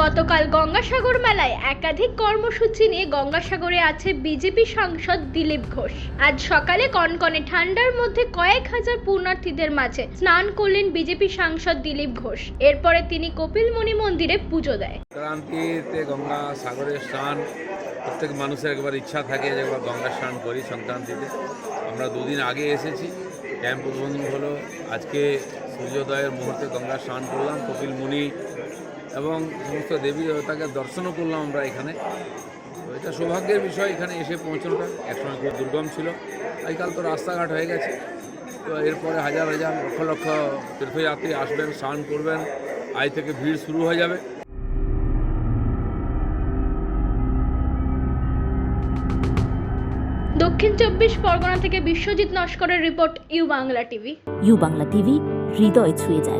গতকাল গঙ্গাসাগর মেলায় একাধিক কর্মসূচি নিয়ে গঙ্গাসাগরে আছে বিজেপি সাংসদ দিলীপ ঘোষ। আজ সকালে কনকনে ঠান্ডার মধ্যে কয়েক হাজার পুণ্যার্থীদের মাঝে স্নান করলেন বিজেপি সাংসদ দিলীপ ঘোষ। এরপরে তিনি কপিলমণি মন্দিরে পুজো দেয়। সংক্রান্তিতে গঙ্গা সাগরে স্নান, প্রত্যেক মানুষের একবার ইচ্ছা থাকে যে একবার গঙ্গা স্নান করি সংক্রান্তিতে। আমরা দুদিন আগে এসেছি, ক্যাম্প উদ্বোধন হলো, আজকে সূর্যোদয়ের মুহূর্তে গঙ্গা স্নান করলাম, কপিল মুনি এবং সমস্ত দেবী দেবতাকে দর্শনও করলাম আমরা এখানে। তো এটা সৌভাগ্যের বিষয়, এখানে এসে পৌঁছানোটা একসময় খুব দুর্গম ছিল। আজকাল তো রাস্তাঘাট হয়ে গেছে। তো এরপরে হাজার হাজার লক্ষ লক্ষ তীর্থযাত্রী আসবেন, স্নান করবেন। আজ থেকে ভিড় শুরু হয়ে যাবে। দক্ষিণ চব্বিশ পরগনা থেকে Biswajit নস্করের report U Bangla TV. U Bangla TV, হৃদয় ছুঁয়ে যায়।